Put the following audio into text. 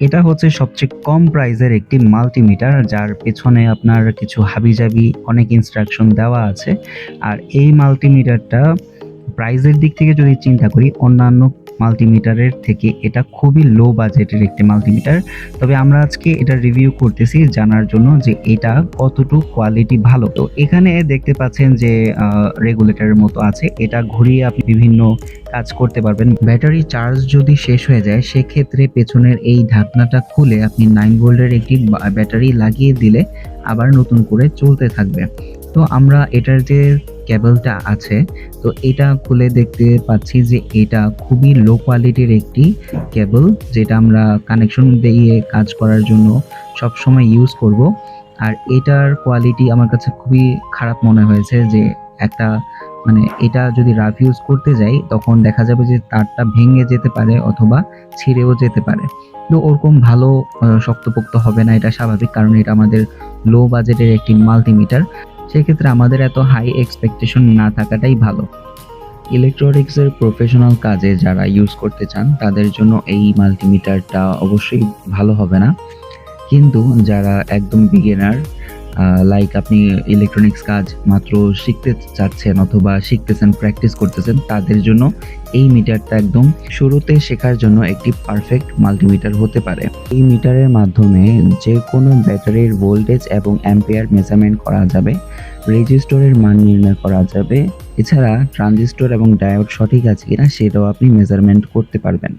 এটা হচ্ছে সবচেয়ে কম প্রাইজের একটি মাল্টিমিটার, যার পেছনে আপনার কিছু হাবিজাবি অনেক ইনস্ট্রাকশন দেওয়া আছে। আর এই মাল্টিমিটারটা প্রাইজের দিক থেকে যদি চিন্তা করি, অন্যান্য মাল্টিমিটারের থেকে এটা খুবই লো বাজেটের একটি মাল্টিমিটার তবে আমরা আজকে এটা রিভিউ করতেছি জানার জন্য যে এটা কতটুকু কোয়ালিটি ভালো। তো এখানে দেখতে পাচ্ছেন যে রেগুলেটরের মতো আছে। এটা ঘুরিয়ে আপনি বিভিন্ন কাজ করতে পারবেন। ব্যাটারি চার্জ যদি শেষ হয়ে যায়, সেক্ষেত্রে পেছনের এই ঢাকনাটা খুলে আপনি নাইন ভোল্টের একটি ব্যাটারি লাগিয়ে দিলে আবার নতুন করে চলতে থাকবে। তো আমরা এটার যে কেবলটা আছে, তো এটা খুলে দেখতে পাচ্ছি যে এটা খুবই লো কোয়ালিটির একটি কেবল যেটা আমরা কানেকশন দিয়ে কাজ করার জন্য সবসময় ইউজ করব। আর এটার কোয়ালিটি আমার কাছে খুবই খারাপ মনে হয়েছে যে একটা মানে এটা যদি রাফ ইউজ করতে যাই, তখন দেখা যাবে যে তারটা ভেঙে যেতে পারে অথবা ছিঁড়েও যেতে পারে। তো ওরকম ভালো শক্তপোক্ত হবে না, এটা স্বাভাবিক কারণ এটা আমাদের লো বাজেটের একটি মাল্টিমিটার সেক্ষেত্রে আমাদের এত হাই এক্সপেকটেশন না থাকাটাই ভালো। ইলেকট্রনিক্সের প্রফেশনাল কাজে যারা ইউজ করতে চান, তাদের জন্য এই মাল্টিমিটারটা অবশ্যই ভালো হবে না। কিন্তু যারা একদম বিগিনার লাইক আপনি ইলেকট্রনিক্স কাজ মাত্র শিখতে চাচ্ছেন অথবা শিখতেছেন প্র্যাকটিস করতেছেন, তাদের জন্য এই মিটারটা একদম শুরুতে শেখার জন্য একটি পারফেক্ট মাল্টিমিটার হতে পারে। এই মিটারের মাধ্যমে যে কোনো ব্যাটারির ভোল্টেজ এবং অ্যাম্পিয়ার মেজারমেন্ট করা যাবে রেজিস্টরের মান নির্ণয় করা যাবে। এছাড়া ট্রানজিস্টর এবং ডায়োড সঠিক আছে কিনা সেটাও আপনি মেজারমেন্ট করতে পারবেন।